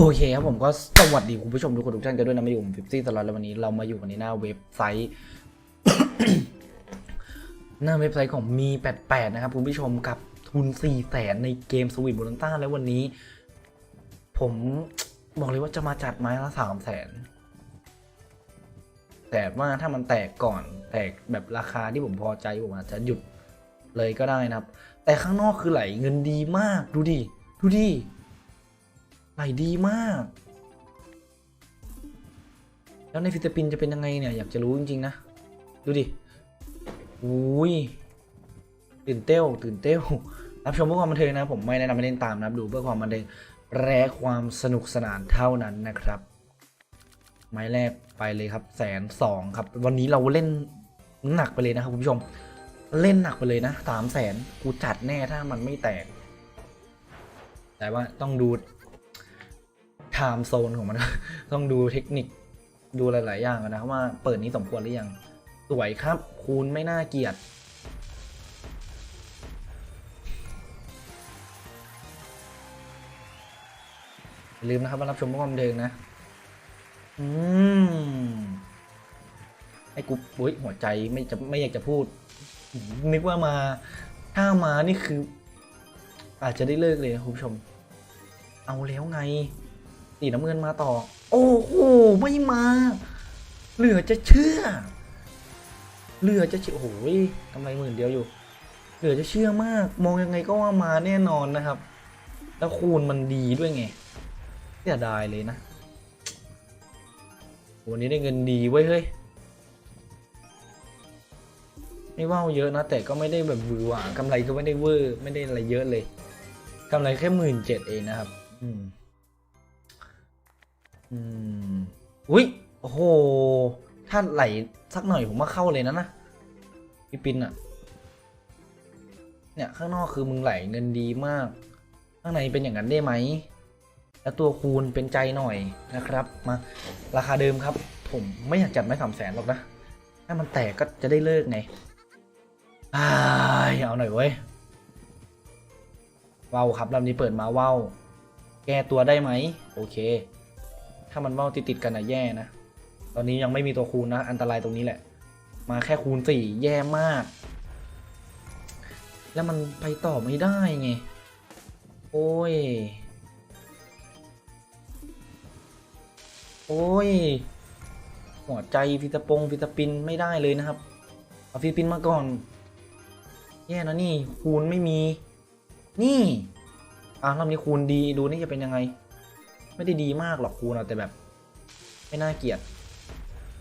โอเคครับผมก็สวัสดีคุณผู้ชมทุกคนทุกท่านกันด้วยนะมาอยู่ผมฟิฟซี่ตลอดแล้ววันนี้เรามาอยู่กันในหน้าเว็บไซต์ หน้าเว็บไซต์ของมี88นะครับคุณผู้ชมกับทุน4แสนในเกมสวิตบูลันต้าแล้ววันนี้ ผมบอกเลยว่าจะมาจัดไม้ละ3แสนแต่ว่าถ้ามันแตกก่อนแตกแบบราคาที่ผมพอใจผมอาจจะหยุดเลยก็ได้นะครับ แต่ข้างนอกคือไหลเงินดีมากดูดิดูดิ ไหลดีมาก แล้วในฟิลิปปินส์จะเป็นยังไงเนี่ย อยากจะรู้จริง ๆ นะ ดูดิอุ้ยตื่นเต้วตื่นเต้วรับชมเพื่อความบันเทิงนะ ผมไม่แนะนำให้เล่นตามนะดูเพื่อความบันเทิงและความสนุกสนานเท่านั้นนะครับ ไม้แรกไปเลยครับแสนสองครับ วันนี้เราเล่นหนักไปเลยนะครับคุณผู้ชม เล่นหนักไปเลยนะสามแสนกูจัดแน่ถ้ามันไม่แตก แต่ว่าต้องดู ไทม์โซนของมัน ต้องดูเทคนิคดูหลาย ๆ อย่างนะครับว่าเปิดนี้สมควรหรือยัง สวยครับ คูณไม่น่าเกลียดลืมนะครับว่ารับชมความเทิงนะ อืมไอ้กูอุ้ยหัวใจไม่จะไม่อยากจะพูด นึกว่ามา ถ้ามานี่คือ อาจจะได้เลิกเลยนะคุณผู้ชม เอาแล้วไง สีน้ำเงินมาต่อ โอ้โห ไม่มา เหลือจะเชื่อ เหลือจะเชื่อโอ้โหกำไรหมื่นเดียวอยู่ เหลือจะเชื่อมาก มองยังไงก็ว่ามาแน่นอนนะครับ แล้วคูณมันดีด้วยไงเสียดายเลยนะ วันนี้ได้เงินดีเว้ยเฮ้ย ไม่ว่าเยอะนะ แต่ก็ไม่ได้แบบวือหวากำไรก็ไม่ได้เวอร์ ไม่ได้อะไรเยอะเลยกำไรแค่หมื่นเจ็ดเองนะครับ อืม อืมอุ้ยโอ้โห ถ้าไหลสักหน่อยผมว่าเข้าเลยนะนะพี่ปินอะเนี่ยข้างนอกคือมึงไหลเงินดีมาก ข้างในเป็นอย่างนั้นได้ไหม แล้วตัวคูณเป็นใจหน่อยนะครับ มาราคาเดิมครับ ผมไม่อยากจัดไม่สามแสนหรอกนะ ถ้ามันแตกก็จะได้เลิกไงอ้ายเอาหน่อยเว้ยว้าวครับลำนี้เปิดมาว้าวแก้ตัวได้ไหม โอเคามันว่าวติดติดๆกันนะแย่นะ ตอนนี้ยังไม่มีตัวคูณนะ อันตรายตรงนี้แหละ มาแค่คูณสี่แย่มาก แล้วมันไปต่อไม่ได้ไง โอ้ย โอ้ย หัวใจฟิตาปงฟิตาปินไม่ได้เลยนะครับเอาฟิตาปินมาก่อน แย่นะนี่คูณไม่มี นี่อะรอบนี้คูณดีดูนี่จะเป็นยังไง ไม่ได้ดีมากหรอกคูณเอาแต่แบบ ไม่น่าเกลียด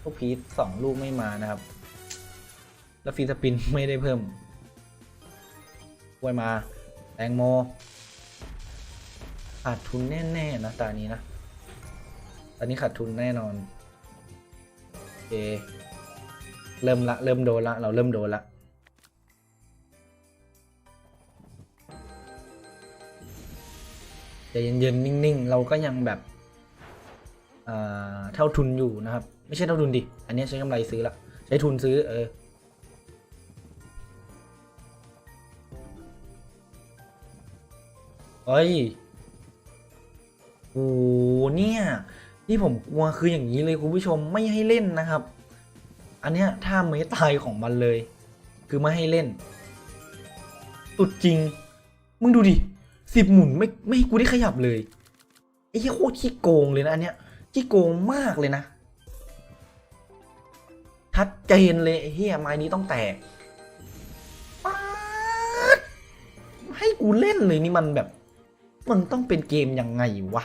พวกพีทสองลูกไม่มานะครับ แล้วฟีสปินไม่ได้เพิ่มกล้วยมาแตงโมขาดทุนแน่ๆนะตอนนี้นะตอนนี้ขาดทุนแน่นอนโอเคเริ่มละ เริ่มโดนละ เราเริ่มโดนละ เย็นๆนิ่งๆ เราก็ยังแบบเอ่อเท่าทุนอยู่นะครับ ไม่ใช่เท่าทุนดิ อันนี้ใช้กำไรซื้อละใช้ทุนซื้อเออเฮ้ยโอ้เนี่ยที่ผมกลัวคืออย่างนี้เลยคุณผู้ชมไม่ให้เล่นนะครับ อันเนี้ยถ้าไม่ตายของมันเลย คือไม่ให้เล่นสุดจริง มึงดูดิ สิบหมุนไม่ไม่ให้กูได้ขยับเลยไอ้เหี้ยโคตรขี้โกงเลยนะอันเนี้ยขี้โกงมากเลยนะชัดเจนเลยไอ้เหี้ยไม้นี้ต้องแตกให้กูเล่นเลยนี่มันแบบ มันต้องเป็นเกมยังไงวะ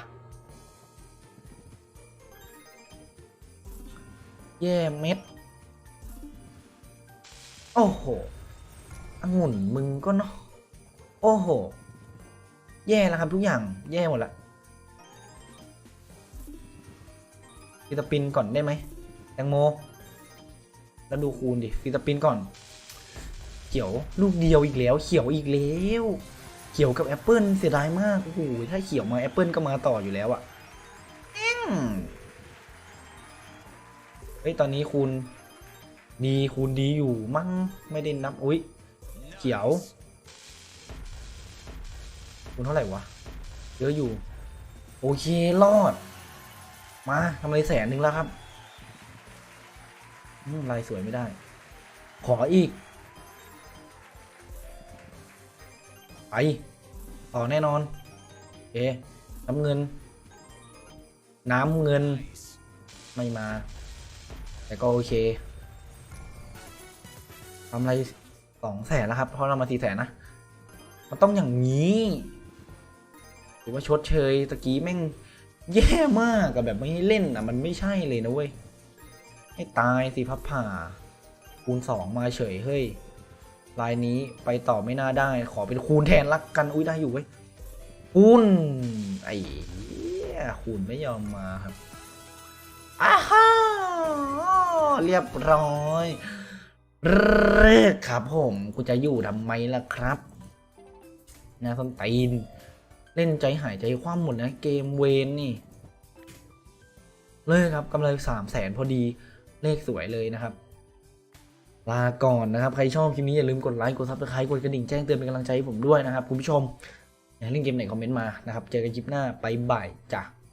แย่เม็ด โอ้โหองุ่นมึงก็เนาะโอ้โห แย่แล้วครับทุกอย่างแย่หมดละฟิตาปินก่อนได้ไหมแตงโม แล้วดูคูณดิฟิตาปินก่อน เขียวลูกเดียวอีกแล้ว เขียวอีกแล้วเขียวกับแอปเปิลเสียดายมากโอ้โหถ้าเขียวมาแอปเปิลก็มาต่ออยู่แล้วอะเอืมเฮ้ยตอนนี้คูณดีคูณดีอยู่มั้งไม่ได้นับอุ้ยเขียว คูณเท่าไหร่วะ เยอะอยู่ โอเค รอด มาทำอะไรแสนหนึ่งแล้วครับลายสวยไม่ได้ ขออีก ไป ต่อแน่นอน เอะน้ำเงิน น้ำเงิน ไม่มา แต่ก็โอเคทำอะไรสองแสนแล้วครับ เพราะเรามาสี่แสนนะ มันต้องอย่างนี้ หรือว่าชดเชยตะกี้แม่งแย่มากกับแบบไม่ให้เล่นอะ มันไม่ใช่เลยนะเว้ย ให้ตายสิพับผ่า คูณสองมาเฉยเฮ้ยลายนี้ไปต่อไม่น่าได้ ขอเป็นคูณแทนรักกัน อุ้ยได้อยู่เว้ยคูณไอ้คูณไม่ยอมมาครับอ้าฮ่าเรียบร้อยเลิกครับผมกูจะอยู่ทำไมล่ะครับนะส้นตีน เล่นใจหายใจคว่ำหมดนะเกมเวนนี่ เลยครับกำไรสามแสนพอดีเลขสวยเลยนะครับลาก่อนนะครับ ใครชอบคลิปนี้อย่าลืมกดไลค์กดซับสไครต์กดกระดิ่งแจ้งเตือนเป็นกำลังใจให้ผมด้วยนะครับ คุณผู้ชมเล่นเกมไหนคอมเมนต์มานะครับ เจอกันคลิปหน้าไปบ่ายจ้ะ